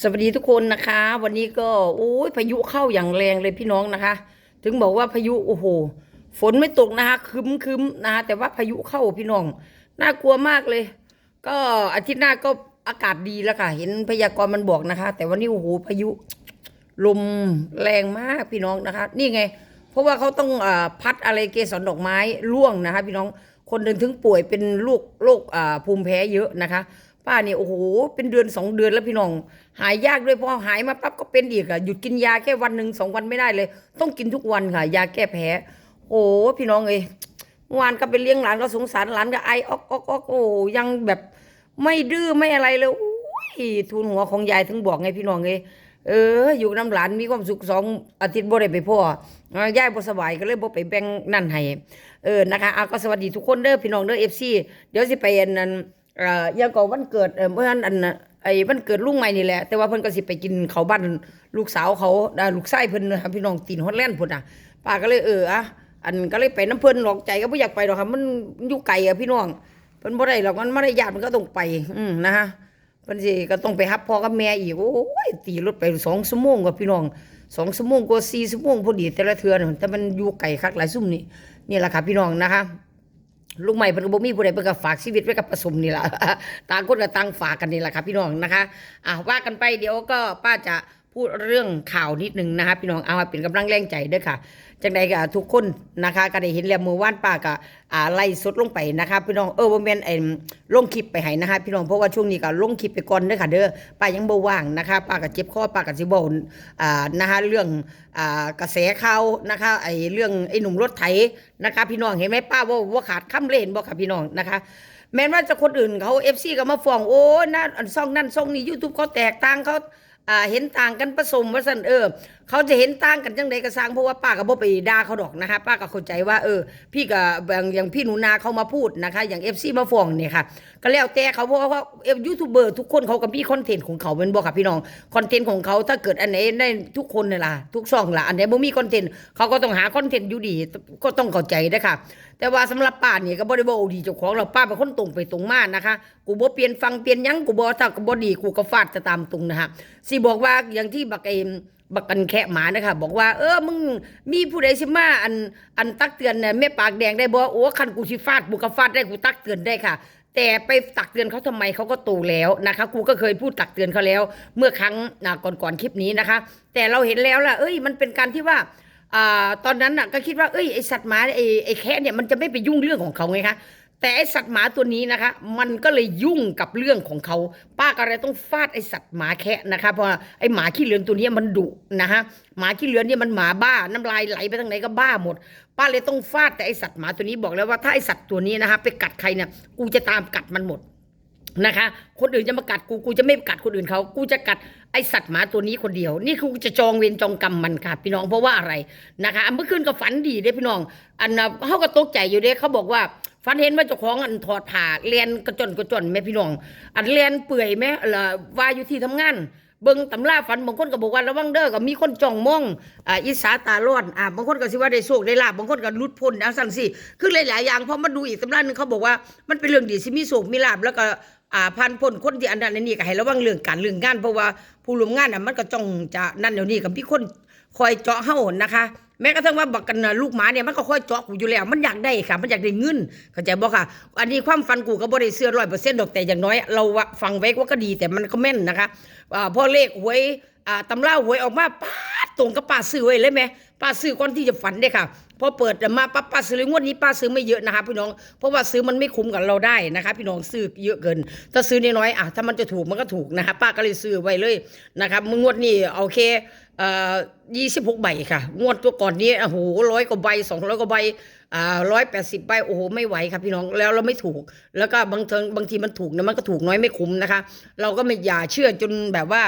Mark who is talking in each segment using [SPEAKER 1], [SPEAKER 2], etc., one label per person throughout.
[SPEAKER 1] สวัสดีทุกคนนะคะ วันนี้ก็โอ้ยพายุเข้าอย่างแรงเลยพี่น้องนะคะ ถึงบอกว่าพายุโอ้โหฝนไม่ตกนะคะคึมคึมนะคะแต่ว่าพายุเข้าพี่น้อง น่ากลัวมากเลย ก็อาทิตย์หน้าก็อากาศดีแล้วค่ะ เห็นพยากรณ์มันบอกนะคะ แต่วันนี้โอ้โหพายุลมแรงมากพี่น้องนะคะ นี่ไง เพราะว่าเขาต้องอพัดอะไรเกสรดอกไม้ร่วงนะคะ พี่น้องคนเดินถึงป่วยเป็นลูกโรคภูมิแพ้เยอะนะคะ ป้าเนี่ยโอ้โหเป็นเดือนสองเดือนแล้วพี่น้อง หายยากด้วยพอหายมาปั๊บก็เป็นอีกอะหยุดกินยาแค่วันหนึ่งสองวันไม่ได้เลย ต้องกินทุกวันค่ะ ยาแก้แพ้ โอ้พี่น้องเอ้ยเมื่อวานก็ไปเลี้ยงหลานก็สงสารหลานก็ไอออกออกออกโอ้ยังแบบไม่ดื้อไม่อะไรเลยโอ้ยทุนหัวของยายถึงบอกไงพี่น้องเอ้ยเออ อยู่น้ำหลานมีความสุขสองอาทิตย์บ่ได้ไปพ่อย่ายบ่สบายก็เลยบ่ไปแบ่งนั่นให้เออนะคะเอาก็สวัสดีทุกคนเด้อพี่น้องเด้อ FC เดี๋ยวสิไปอันนั้น เอ่อยังก็วันเกิดเออเมื่อนั้นอันไอ้วันเกิดลุงใหม่นี่แหละ แต่ว่าเพิ่นก็สิไปกินเขาบ้านลูกสาวเขาอ่าลูกชายเพิ่นนะครับพี่น้องตีนฮอตแลนด์พุ่นน่ะป้าก็เลยเอออะอันก็เลยไปน้ำเพิ่นหรอกใจก็บ่อยากไปหรอกครับมันอยู่ไกลอะพี่น้องเพิ่นบ่ได้หรอกมันมารยาทมันก็ต้องไป อืมนะฮะเพิ่นสิก็ต้องไปรับพ่อกับแม่อีกโอ้ยตีรถไปสองชั่วโมงกว่าพี่น้องสองชั่วโมงกว่าสี่ชั่วโมงพอดีแต่ละเทือน่ะแต่มันอยู่ไกลคักหลายซุ่มนี่นี่แหละค่ะพี่น้องนะคะ ลูกใหม่เพิ่นก็บ่มีผู้ใดเพิ่นก็ฝากชีวิตไว้กับประสมนี่ล่ะต่างคนก็ต่างฝากกันนี่แหละครับพี่น้องนะคะอะว่ากันไปเดี๋ยวก็ป้าจะ พูดเรื่องข่าวนิดนึงนะคะพี่น้องเอามาเป็นกำลังแรงใจด้อค่ะจังใดก็ทุกคนนะคะก็ได้เห็นแล้วมือว่านป้าก็อ่าไล่สดลงไปนะคะพี่น้องเออบ่แม่นไอ้ลงคลิปไปให้นะคะพี่น้องเพราะว่าช่วงนี้ก็ลงคลิปไปก่อนเด้อค่ะเด้อป้ายังบ่ว่างนะคะป้าก็เจ็บคอป้าก็สิบ่อ่านะคะเรื่องอ่ากระแสข่าวนะคะไอ้เรื่องไอ้หนุ่มรถไถนะคะ พี่น้องเห็นไหมป้าว่าว่าขาดคำเล่นบ่ค่ะพี่น้องนะคะแม้ว่าจะคนอื่นเขาเอฟซีก็มาฟ้องโอ้นั่นอันซ่องนั่นซ่องนี่ยูทูบเขาแตกต่างเขา อ่าเห็นต่างกันผสมว่าสันเออ เขาจะเห็นต่างกันจังใดก็สร้างเพราะว่าป้าก็บ่ไปด่าเขาดอกนะคะป้าก็เข้าใจว่าเออ พี่ก็อย่างอย่างพี่หนูนาเขามาพูดนะคะ อย่างเอฟซีมาฟ้องเนี่ยค่ะ ก็แล้วแต่เขาเพราะว่าเอฟยูทูบเบอร์ทุกคนเขาก็มีคอนเทนต์ของเขาเป็นบอกค่ะพี่น้องคอนเทนต์ของเขาถ้าเกิดอันไหนได้ทุกคนเนี่ยล่ะทุกช่องล่ะอันไหนบ่มีคอนเทนต์เขาก็ต้องหาคอนเทนต์อยู่ดีก็ต้องเข้าใจนะคะแต่ว่าสำหรับป้าเนี่ยก็บ่ได้บ่เอาดีเจ้าของเราป้าเป็นคนตรงไปตรงมานะคะ กูบ่เปลี่ยนฟังเปลี่ยนยังกูบ่ถ้ากูบ่ดีกูก็ฟาดจะตามตรงนะคะสิบอกว่าอย่างที่บักเอมบักกันแคะหมานะคะบอกว่า เออมึงมีผู้ใดสิมาอันอันตักเตือนน่ยแม่ปากแดงได้บ่โอ้คันกูสิฟาดกูก็ฟาดได้กูตักเตือนได้ค่ะแต่ไปตักเตือนเขาทำไมเขาก็โตแล้วนะคะกูก็เคยพูดตักเตือนเขาแล้ว เมื่อครั้งอ่าก่อนๆคลิปนี้นะคะ แต่เราเห็นแล้วล่ะเอ้ยมันเป็นการที่ว่าอตอนนั้นน่ะก็คิดว่าเอ้ยไอสัตว์หมาไอไอแคะเนี่ยมันจะไม่ไปยุ่งเรื่องของเขาไงคะ แต่ไอสัตว์หมาตัวนี้นะคะ มันก็เลยยุ่งกับเรื่องของเขาป้าก็เลยต้องฟาดไอสัตว์หมาแคะนะคะเพราะไอหมาขี้เหลือนตัวนี้มันดุนะคะหมาขี้เหลือนเนี่ยมันหมาบ้าน้ำลายไหลไปทางไหนก็บ้าหมด ป้าเลยต้องฟาดแต่ไอสัตว์หมาตัวนี้บอกแล้วว่าถ้าไอสัตว์ตัวนี้นะคะไปกัดใครเนี่ยกูจะตามกัดมันหมดนะคะ คนอื่นจะมากัดกูกูจะไม่กัดคนอื่นเขากูจะกัดไอสัตว์หมาตัวนี้คนเดียว นี่คือกูจะจองเวรจองกรรมมันค่ะ พี่น้องเพราะว่าอะไรนะคะ เมื่อคืนก็ฝันดีเด้พี่น้อง อันน่ะเขาก็ตกใจอยู่เด้เขาบอกว่า ฝันเห็นว่าเจ้าของอันถอดผ่าเลียนกระจนกระจนแม่พี่น้อง อันเลียนเปื่อยไหมล่ะว่าอยู่ที่ทำงานเบิ่งตำราฝันบางคนก็บอกว่าระวังเด้อก็มีคนจ้องมองอ่าอิสาตาร้อนอ่าบางคนก็สิว่าได้โชคได้ลาบบางคนก็หลุดพ้นจังซั่นสิคือหลายๆอย่างพอมาดูอีกตำราหนึงเขาบอกว่ามันเป็นเรื่องดีสิมีโชคมีลาบแล้วก็อ่าพันพ้นคนที่อันนั้นอันนี้ก็ให้ระวังเรื่องการเรื่องงานเพราะว่าผู้ร่วมงานน่ะมันก็จ้องจะนั่นเดี๋ยวนี้ก็มีคนคอยเจาะเฮานะคะ แม้กระทั่งว่าบักกันน่ะลูกหมาเนี่ยมันก็ค่อยเจาะกูอยู่แล้ว มันอยากได้ค่ะ มันอยากได้เงินเข้าใจบ่ค่ะ อันนี้ความฝันกูก็บ่ได้เสื่อร้อยเปอร์เซ็นต์ดอกแต่อย่างน้อยเราฟังไว้ว่าก็ดีแต่มันก็แม่นนะคะอ่าพอเลขหวยตำราหวยออกมาป๊าดตรงกับป้าซื้อไว้เลยไหมป้าซื้อก่อนที่จะฝันเด้ค่ะ อเปิดมาปั๊บป้าซื้อเลยงวดนี้ป้าซื้อไม่เยอะนะคะพี่น้อง เพราะว่าซื้อมันไม่คุ้มกับเราได้นะคะ พี่น้องซื้อเยอะเกิน ถ้าซื้อน้อยๆอะถ้ามันจะถูกมันก็ถูกนะคะป้าก็เลยซื้อไว้เลยนะครับมึงวดนี้โอเคยี่สิบหกใบค่ะ งวดตัวก่อนนี้โอ้โหร้อยกว่าใบสองร้อยกว่าใบอ่าร้อยแปดสิบใบโอ้โหไม่ไหวค่ะพี่น้องแล้วเราไม่ถูก แล้วก็บางเทิงบางทีมันถูกนะมันก็ถูกน้อยไม่คุ้มนะคะ เราก็ไม่อย่าเชื่อจนแบบว่า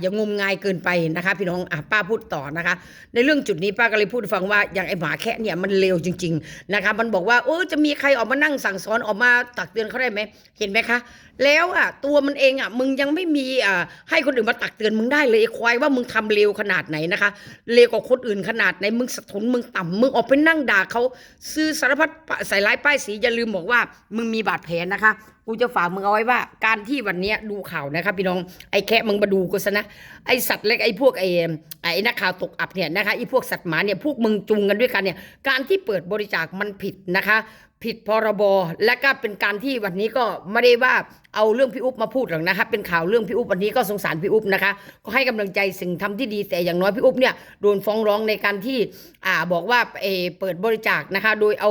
[SPEAKER 1] อย่างงมงายเกินไปนะคะพี่น้องอป้าพูดต่อนะคะ ในเรื่องจุดนี้ป้าก็เลยพูดฟังว่าอย่างไอหมาแค่เนี่ยมันเลวจริง ๆ นะคะ มันบอกว่าโอ้จะมีใครออกมานั่งสั่งสอนออกมาตักเตือนเขาได้ไหมเห็นไหมคะ แล้วอะตัวมันเองอะมึงยังไม่มีอ่าให้คนอื่นมาตักเตือนมึงได้เลยไอ้ควายว่ามึงทำเลวขนาดไหนนะคะเลวกว่าคนอื่นขนาดไหนมึงสะทนมึงต่ำมึงออกไปนั่งด่าเขาซื้อสารพัดใส่ร้ายป้ายสีอย่าลืมบอกว่า มึงมีบาดแผลนะคะกูจะฝากมึงเอาไว้ว่า การที่วันเนี้ยดูข่าวนะคะพี่น้องไอ้แค่มึงมาดูกูซะนะไอ้สัตว์เล็กไอ้พวกไอ้ไอ้นักข่าวตกอับเนี่ยนะคะไอ้พวกสัตว์หมาเนี่ยพวกมึงจุงกันด้วยกันเนี่ยการที่เปิดบริจาคมันผิดนะคะ ผิดพรบและก็เป็นการที่วันนี้ก็ไม่ได้ว่าเอาเรื่องพี่อุ๊บมาพูดหรอกนะคะเป็นข่าวเรื่องพี่อุ๊บวันนี้ก็สงสารพี่อุ๊บนะคะ ก็ให้กำลังใจสิ่งทำที่ดีแต่อย่างน้อยพี่อุ๊บเนี่ยโดนฟ้องร้องในการที่อ่าบอกว่าเอเปิดบริจาคนะคะ โดยเอา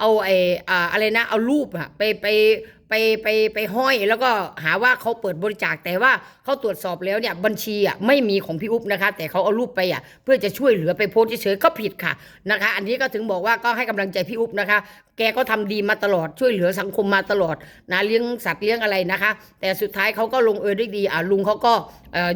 [SPEAKER 1] เอาเออ่าอะไรนะเอารูปอะไปไป ไปไปไปห้อยแล้วก็หาว่าเขาเปิดบริจาคแต่ว่าเขาตรวจสอบแล้วเนี่ยบัญชีอะไม่มีของพี่อุ๊บนะคะ แต่เขาเอารูปไปอะเพื่อจะช่วยเหลือไปโพสเฉยๆก็ผิดค่ะนะคะ อันนี้ก็ถึงบอกว่าก็ให้กำลังใจพี่อุ๊บนะคะ แกก็ทำดีมาตลอดช่วยเหลือสังคมมาตลอดนะเลี้ยงสัตว์เลี้ยงอะไรนะคะ แต่สุดท้ายเขาก็ลงเอยด้วยดีอะลุงเขาก็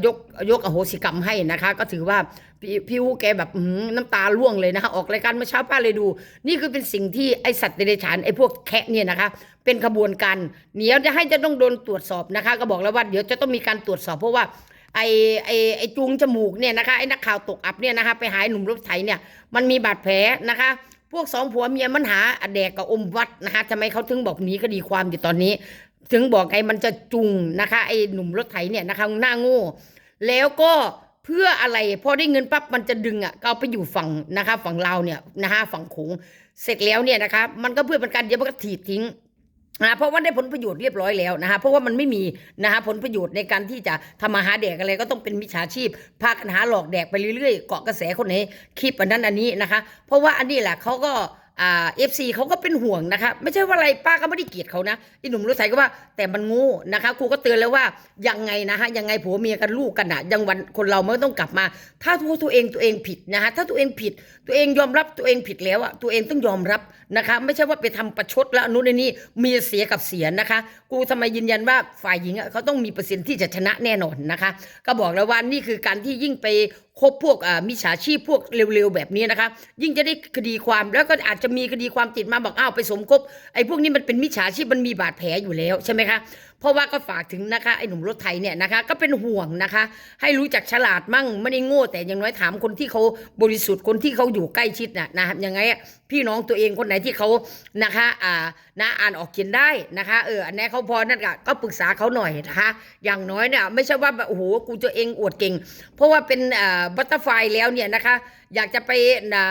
[SPEAKER 1] ยกยกอโหสิกรรมให้นะคะ ก็ถือว่าพี่พี่อู๋แกแบบอื้อหือน้ำตาร่วงเลยนะคะออกรายการเมื่อเช้าป้าเลยดู นี่คือเป็นสิ่งที่ไอสัตว์เดรัจฉานไอพวกแคะเนี่ยนะคะ เป็นขบวนการเดี๋ยวจะให้จะต้องโดนตรวจสอบนะคะ ก็บอกแล้วว่าเดี๋ยวจะต้องมีการตรวจสอบเพราะว่าไอไอไอจูงจมูกเนี่ยนะคะไอนักข่าวตกอับเนี่ยนะคะไปหาไอ้หนุ่มรถไถเนี่ยมันมีบาดแผลนะคะพวกสองผัวเมียมันหาแดกกับอมวัดนะคะทำไมเขาถึงบอกหนีคดีความอยู่ตอนนี้ ถึงบอกไงมันจะจุงนะคะไอ้หนุ่มรถไถเนี่ยนะคะหน้าโง่ แล้วก็เพื่ออะไรพอได้เงินปั๊บมันจะดึงอะก็เอาไปอยู่ฝั่งนะคะ ฝั่งลาเนี่ยนะคะฝั่งโขงเสร็จแล้วเนี่ยนะคะ มันก็เพื่อเป็นการเดี๋ยวมันก็ถีบทิ้งนะเพราะว่าได้ผลประโยชน์เรียบร้อยแล้วนะคะเพราะว่ามันไม่มีนะคะผลประโยชน์ในการที่จะทำมาหาแดกอะไรก็ต้องเป็นมิจฉาชีพ พากันหาหลอกแดกไปเรื่อยๆเกาะกระแสคนไหนคลิปอันนั้นอันนี้นะคะ เพราะว่าอันนี้แหละเขาก็ อ่าเอฟซีเขาก็เป็นห่วงนะคะ ไม่ใช่ว่าอะไรป้าก็ไม่ได้เกลียดเขานะไอ้หนุ่มรถไถก็ว่าแต่มันโง่นะคะครูก็เตือนแล้วว่ายังไงนะคะยังไงผัวเมียกันลูกกันอะยังวันคนเราไม่ต้องกลับมา ถ้าตัวตัวเองตัวเองผิดนะคะถ้าตัวเองผิด ตัวเองยอมรับตัวเองผิดแล้วอะตัวเองต้องยอมรับนะคะ ไม่ใช่ว่าไปทำประชดแล้วนู้นนี่มีเสียกับเสียนะคะกูทำไมยืนยันว่าฝ่ายหญิงอะเขาต้องมีเปอร์เซ็นต์ที่จะชนะแน่นอนนะคะ ก็บอกแล้วว่านี่คือการที่ยิ่งไปคบพวกมิจฉาชีพพวกเร็วๆแบบนี้นะคะ ยิ่งจะได้คดีความแล้วก็อาจจะะมีคดีความติดมาบอกอ้าวไปสมคบไอ้พวกนี้มันเป็นมิจฉาชีพมันมีบาดแผลอยู่แล้วใช่ไหมคะเพราะว่าก็ฝากถึงนะคะไอ้หนุ่มรถไทยเนี่ยนะคะก็เป็นห่วงนะคะ ให้รู้จักฉลาดมั่งไม่ได้โง่แต่อย่างน้อยถามคนที่เขาบริสุทธิ์คนที่เขาอยู่ใกล้ชิดน่ะนะยังไงพี่น้องตัวเองคนไหนที่เขานะคะอ่านะอ่านออกเขียนได้นะคะเอออันนี้เขาพอนั่นก็ก็ปรึกษาเขาหน่อยนะคะอย่างน้อยเนี่ยไม่ใช่ว่าแบบโอ้โหกูตัวเองอวดเก่ง เพราะว่าเป็นอ่าบัตเตอร์ไฟแล้วเนี่ยนะคะ อยากจะไปนะ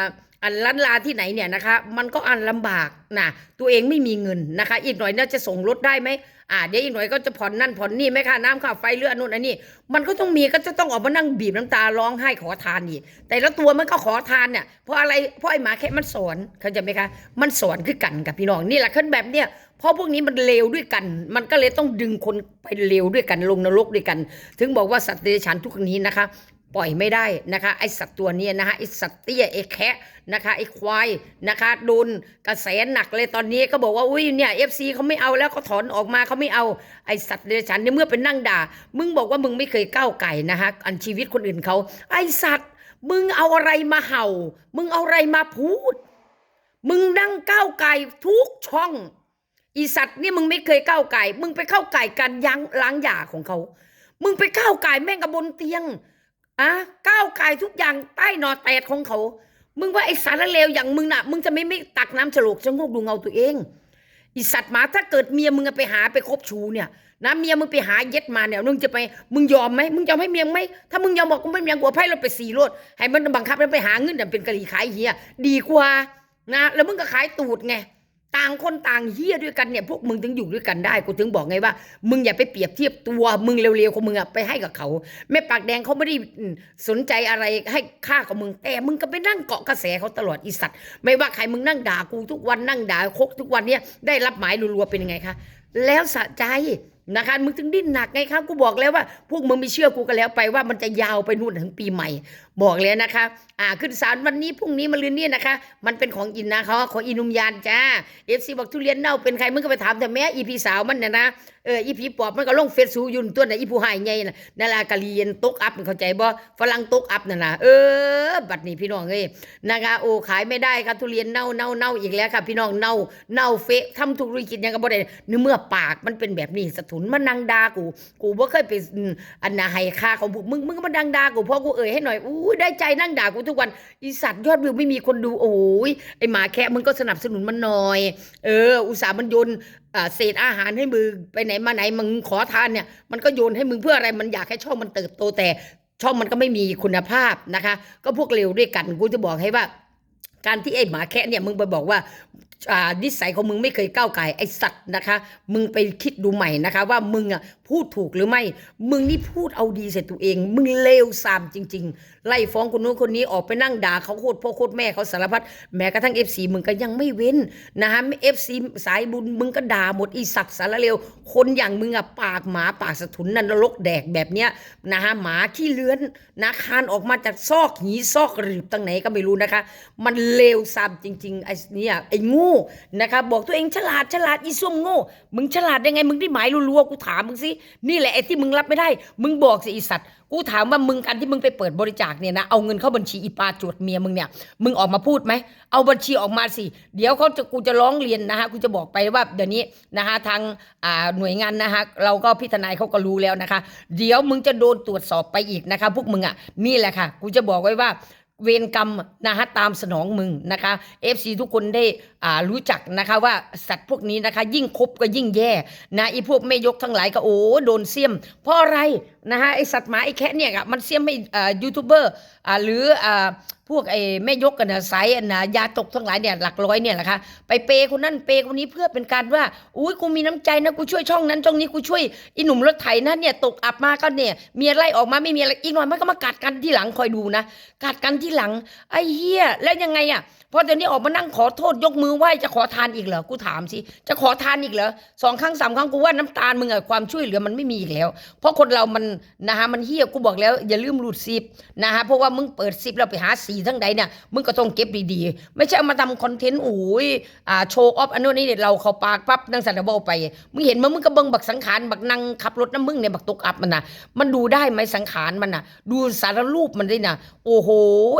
[SPEAKER 1] อันลันลาที่ไหนเนี่ยนะคะ มันก็อันลำบากนะตัวเองไม่มีเงินนะคะ อีกหน่อยน่าจะส่งรถได้ไหมอ่าเดี๋ยวอีกหน่อยก็จะผ่อนนั่นผ่อนนี่ไหมคะน้ำค่าไฟเรือนู่นอันนี้ มันก็ต้องมีก็จะต้องออกมานั่งบีบน้ำตาร้องไห้ขอทานอีกแต่ละตัวมันก็ขอทานเนี่ยเพราะอะไรเพราะไอ้หมาแค่มันสอนเข้าใจไหมคะ มันสอนคือกันกับพี่น้องนี่แหละขึ้นแบบเนี้ยเพราะพวกนี้มันเลวด้วยกัน มันก็เลยต้องดึงคนไปเลวด้วยกันลงนรกด้วยกัน ถึงบอกว่าสัตว์เดรัจฉานทุกนี้นะคะ ปล่อยไม่ได้นะคะ ไอสัตว์ตัวนี้นะคะไอสัตว์เตี้ยไอแคะนะคะไอควายนะคะโดนกระแสหนักเลยตอนนี้ก็บอกว่าอุ้ยเนี่ยเอฟซีเขาไม่เอาแล้วเขาถอนออกมาเขาไม่เอาไอสัตว์เดรัจฉานเนี่ยเมื่อเป็นนั่งด่า มึงบอกว่ามึงไม่เคยก้าวไก่นะคะอันชีวิตคนอื่นเขาไอสัตว์มึงเอาอะไรมาเห่า มึงเอาอะไรมาพูด มึงนั่งก้าวไก่ทุกช่องอีสัตว์นี่มึงไม่เคยก้าวไก่ มึงไปเข้าไก่กันยังล้างหย่าของเขา มึงไปก้าวไก่แม่งกับบนเตียง อะก้าวไก่ทุกอย่างใต้หนอแตดของเขา มึงว่าไอสารเลวอย่างมึงน่ะ มึงจะไม่ไม่ตักน้ำฉลกชะงกดูเงาตัวเองอีสัตว์หมาถ้าเกิดเมียมึงไปหาไปคบชูเนี่ยนะเมียมึงไปหาเย็ดมาเนี่ยมึงจะไปมึงยอมไหมมึงยอมให้เมียไหมถ้ามึงยอมบอกกูไม่เมียกูเอาไพ่เราไปสี่รถให้มันบังคับมันไปหาเงินแต่เป็นกะหรี่ขายเฮียดีกว่านะแล้วมึงก็ขายตูดไง ต่างคนต่างเฮี้ยด้วยกันเนี่ยพวกมึงถึงอยู่ด้วยกันได้กูถึงบอกไงว่า มึงอย่าไปเปรียบเทียบตัวมึงเร็วๆของมึงอะไปให้กับเขาแม่ปากแดงเขาไม่ได้สนใจอะไรให้ค่ากับมึง แต่มึงก็ไปนั่งเกาะกระแสเขาตลอดอีสัตว์ไม่ว่าใครมึงนั่งด่ากูทุกวันนั่งด่าคกทุกวันเนี่ยได้รับหมายรัวๆเป็นยังไงคะแล้วสะใจนะคะมึงถึงดิ้นหนักไงครับกูบอกแล้วว่า พวกมึงไม่เชื่อกูกันแล้วไปว่ามันจะยาวไปนู่นถึงปีใหม่ บอกแล้วนะคะ อ่าขึ้นศาลวันนี้พรุ่งนี้มาลืนนี่นะคะ มันเป็นของอินนะเขาของอินุมยานจ้าเอฟซีบอกทุเรียนเน่าเป็นใครมึงก็ไปถามแต่แม่อีพีสาวมันน่ะนะเอออีพีปอบมันก็ลงเฟซซูยุนตัวไหนะอีผู้หายไงน่ะนั่นละกะเรียนตกอัพเข้าใจบ่ฝรั่งตกอัพนั่นนะเออ บัดนี้พี่น้องเอ้ยนะคะโอ้ขายไม่ได้ค่ะทุเรียนเน่าเน่าเน่าอีกแล้วค่ะ พี่น้องเน่าเน่าเฟะทำธุรกิจยังก็บ่ได้เนื้อเมื่อปากมันเป็นแบบนี้สะทุนมันนางดากู กูบ่เคยไปอันน่ะให้ค่าของพวกมึงมึงก็มาดังดากูพราะกูเอ่ยให้หน่อยอู้ได้ใจนั่งด่ากูทุกวันอีสัตว์ยอดวิวไม่มีคนดูโอ้ยไอหมาแคะมึงก็สนับสนุนมันหน่อย เออ อุตส่าห์มันโยนเศษอาหารให้มึงไปไหนมาไหนมึงขอทานเนี่ยมันก็โยนให้มึงเพื่ออะไรมันอยากให้ช่องมันเติบโตแต่ช่องมันก็ไม่มีคุณภาพนะคะ ก็พวกเร็วด้วยกันกูจะบอกให้ว่าการที่ไอ้หมาแคะเนี่ยมึงไปบอกว่านิสัยของมึงไม่เคยก้าวไก่ไอสัตว์นะคะ มึงไปคิดดูใหม่นะคะ ว่ามึงอะพูดถูกหรือไม่ มึงนี่พูดเอาดีใส่ตัวเอง มึงเลวซามจริง ๆ ไล่ฟ้องคนนู้นคนนี้ออกไปนั่งด่าเขาโคตรพ่อโคตรแม่เขาสารพัดแม้กระทั่งเอฟซีมึงก็ยังไม่เว้นนะฮะเอฟซีสายบุญมึงก็ด่าหมดอีสัตว์สารเลวคนอย่างมึงอะปากหมาปากสะทุนนันนรกแดกแบบเนี้ยนะฮะหมาขี้เลื้อนนะคานออกมาจากซอกหีซอกหรือตั้งไหนก็ไม่รู้นะคะ มันเลวซามจริงๆไอเนี่ยไอ้โงูนะคะบอกตัวเองฉลาดฉลาดอีส้วมโง่ มึงฉลาดได้ไง มึงได้หมายรัวๆกูถามมึงสินี่แหละไอ้ที่มึงรับไม่ได้ มึงบอกสิอีสัตว์กูถามว่ามึงการที่มึงไปเปิดบริจาคเนี่ยนะเอาเงินเข้าบัญชีอีปาจวดเมียมึงเนี่ยมึงออกมาพูดไหมเอาบัญชีออกมาสิ เดี๋ยวเขาจะกูจะร้องเรียนนะฮะกูจะบอกไปว่าเดี๋ยวนี้นะฮะทางหน่วยงานนะฮะเราก็พิจารณาเขาก็รู้แล้วนะคะ เดี๋ยวมึงจะโดนตรวจสอบไปอีกนะคะพวกมึงอะนี่แหละค่ะ กูจะบอกไว้ว่า เวรกรรมนะฮะตามสนองมึงนะคะ FC ทุกคนได้อ่ารู้จักนะคะว่าสัตว์พวกนี้นะคะ ยิ่งคบก็ยิ่งแย่นะไอ้พวกแม่ยกทั้งหลายก็โอ้โดนเสียม เพราะอะไรนะฮะไอ้สัตว์หมาไอ้แคะเนี่ยอะมันเสียมให้อ่ายูทูบเบอร์อ่าหรืออ่า พวกไอ้แม่ยกกันนะสายอันนะยาตกทั้งหลายเนี่ยหลักร้อยเนี่ยแหละคะไปเปย์คนนั้นเปย์คนนี้เพื่อเป็นการว่าอุ้ยกูมีน้ำใจนะกูช่วยช่องนั้นช่องนี้กูช่วยอีหนุ่มรถไถนะเนี่ยตกอับมาก็เนี่ยเมียไล่ออกมาไม่มีอะไรอีกหน่อยมันก็มากัดกันที่หลังคอยดูนะกัดกันที่หลังไอ้เฮียแล้วยังไงอะ พอเดี๋ยวนี้ออกมานั่งขอโทษยกมือไหว้จะขอทานอีกเหรอกูถามสิจะขอทานอีกเหรอสองครั้งสามครั้งกูว่าน้ำตาลมึงอะความช่วยเหลือมันไม่มีอีกแล้ว เพราะคนเรามันนะฮะมันเฮี้ยกูบอกแล้ว อย่าลืมรูดซิปนะฮะเพราะว่ามึงเปิดซิปแล้วไปหาสีทั้งใดเนี่ยมึงก็ต้องเก็บดีๆ ไม่ใช่เอามาทำคอนเทนต์โอ้ยอ่าโชว์ออฟอันนู้นนี่เราเขาปากปั๊บนั่งสันบอไป มึงเห็นมั้ยมึงก็เบิ่งบักสังขารบักนั่งขับรถน้ำมึงเนี่ยบักตกอับมันนะมันดูได้ไหมสังขารมันน่ะดูสารรูปมันด้วยนะโอ้โห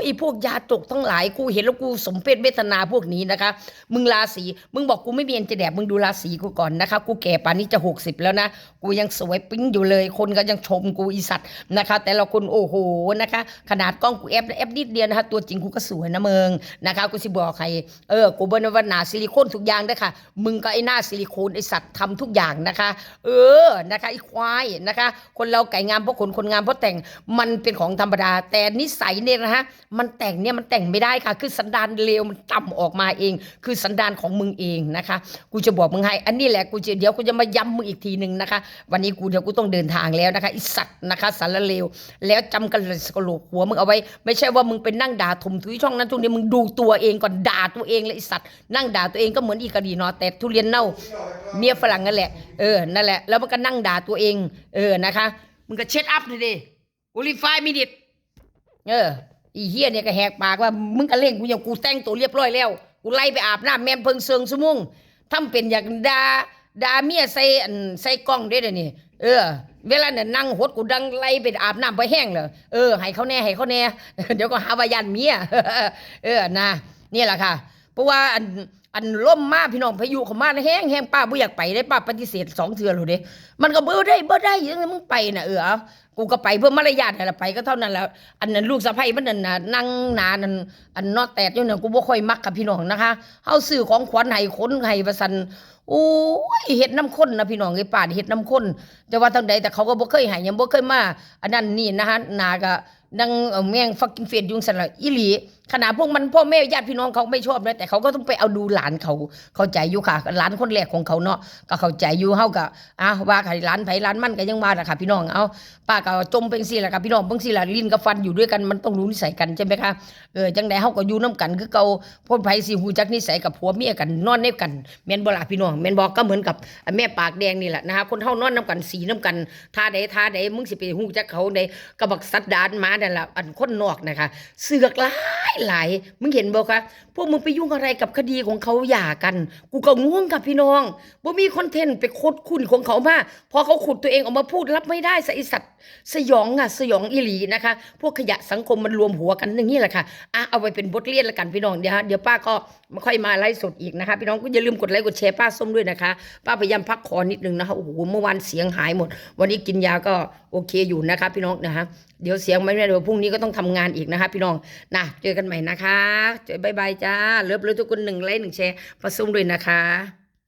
[SPEAKER 1] ไอ้พวกยาตกทั้งหลายกูเห็นแล้วกูสมเพศเวทนาพวกนี้นะคะ มึงราศีมึงบอกกูไม่มีเอ็นจะแดกมึงดูราศีกูก่อนนะคะ กูแก่ป่านนี้จะหกสิบแล้วนะ กูยังสวยปิ๊งอยู่เลย คนก็ยังชมกูอีสัตว์นะคะ แต่ละคนโอ้โหนะคะ ขนาดกล้องกูแอปแอปนิดเดียวนะคะ ตัวจริงกูก็สวยนะเมืองนะคะกูสิบอกใครเออกูบนวันหนาซิลิโคนทุกอย่างด้วยค่ะ มึงก็ไอ้หน้าซิลิโคนไอสัตว์ทำทุกอย่างนะคะ เออนะคะไอ้ควายนะคะ คนเราไก่งามเพราะขนคนงามเพราะแต่งมันเป็นของธรรมดาแต่นิสัยเนี่ยนะฮะมันแต่งเนี่ยมันแต่งไม่ได้ค่ะ คือสันดานเลวมันต่ำออกมาเอง คือสันดานของมึงเองนะคะ กูจะบอกมึงให้ อันนี้แหละกูจะเดี๋ยวกูจะมาย้ำมึงอีกทีหนึ่งนะคะ วันนี้กูเดี๋ยวกูต้องเดินทางแล้วนะคะไอสัตว์นะคะสารเลวแล้วจำกันเลยสกโหลกหัวมึงเอาไว้ ไม่ใช่ว่ามึงเป็นนั่งด่าถมทุยช่องนั้นช่วงนี้มึงดูตัวเองก่อนด่าตัวเองเลยไอสัตว์นั่งด่าตัวเองก็เหมือนอีกะดีนาะแต่ทุเรียนเน่าเมียฝรั่งนั่นแหละเออนั่นแหละแล้วมันก็นั่งด่าตัวเอง เออนะคะมึงก็เช็ดอัพเลยดิโอลิฟายมิดิตเออ อีเฮียเนี่ยก็แหกปากว่ามึงก็เล่งกูอย่างกูแต่งตัวเรียบร้อยแล้วกูไล่ไปอาบน้ำแม่มเพิงเซิงสมุงทำเป็นอย่างดาดาเมียใส่ใส่กล้องได้เดี๋ยวนี้เออ เวลาเนี่ยนั่งหดกูดังไล่ไปอาบน้ำไปแห้งเลยเออให้เขาแน่ให้เขาแน่เดี๋ยวก็หาวายันเมียเออนะนี่แหละค่ะ เพราะว่า อันล่มมาพี่น้องพายุเขามาแห้งแห้งป้าบ่อยากไปได้ป้าปฏิเสธสองเทื่อเลยเด้มันก็เบ่ได้บ่ได้ยังไงมึงไปน่ะเออกูก็ไปเพื่อมารยาทนั่นแหละไปก็เท่านั้นแหล้วอันนั้นลูกสะใภ้มันนั่นน่ะนั่งหนานั่นอันนอแตดอยู่นั่นกูบ่ค่อยมักกับพี่น้องนะคะเฮาซื้อของขวัญให้คนให้ว่าซั่นโอ้ยเฮ็ดน้ำข้นนะพี่น้องไอ้ป้านเฮ็ดน้ำข้นแต่ว่าทางใดแต่เขาก็บ่เคยให้ยังบ่เคยมาอันนั้นนี่นะคะนาก็ดังเอ่อแม่งฟักกิ้งเฟดยุงสันละอีหลี ขนาดพวกมันพ่อแม่ญาติพี่น้องเขาไม่ชอบนะแต่เขาก็ต้องไปเอาดูหลานเขาเข้าใจอยู่ค่ะหลานคนแรกของเขาเนาะก็เข้าใจอยู่เฮาก็อะว่าใครหลานไผหลานมันก็ยังมาละค่ะ พี่น้องเอาป้าก็จมเป็นสิละค่ะพี่น้องเบิ่งสิละลิ้นกับฟันอยู่ด้วยกันมันต้องรู้นิสัยกันใช่ไหมคะเออจังไดเฮาก็อยู่นํกันคือเก่าพ่นไผสิฮู้จักนิสัยกับผัวเมียกันนอนในกันแม่นบ่ล่ะพี่น้องแม่นบ่ก็เหมือนกับแม่ปากแดงนี่แหละนะคะคนเฮานอนนํกันสีนํกันท่าใดท่าใดมึงสิไปฮู้จักเขาใดก็บักสัตดานมานั่นล่ะอันคนนอกนะคะเสือกหลายหลายมึงเห็นบ่คะพวกมึงไปยุ่งอะไรกับคดีของเขาหย่ากัน กูก็ง่วงกับพี่น้องบ่มีคอนเทนต์ไปคดคุณของเขามาพอเขาขุดตัวเองออกมาพูดรับไม่ได้สะไอสัตว์สยองอะสยองอิหลีนะคะ พวกขยะสังคมมันรวมหัวกันอย่างนี้แหละค่ะอะเอาไปเป็นบทเรียนละกันพี่น้องเดี๋ยวฮะเดี๋ยวป้าก็ไม่ค่อยมาไลฟ์สดอีกนะคะ พี่น้องก็อย่าลืมกดไลค์กดแชร์ป้าส้มด้วยนะคะ ป้าพยายามพักคอนิดนึงนะคะโอ้โหเมื่อวานเสียงหายหมด วันนี้กินยาก็โอเคอยู่นะคะ พี่น้องนะคะเดี๋ยวเสียงไม่ได้เดี๋ยวพรุ่งนี้ก็ต้องทำงานอีกนะคะ พี่น้องนะเจอกันใหม่นะคะเจอบายบายจ้าเลิฟเลยทุกคนหนึ่งไลค์หนึ่งแชร์ป้าส้มด้วยนะคะ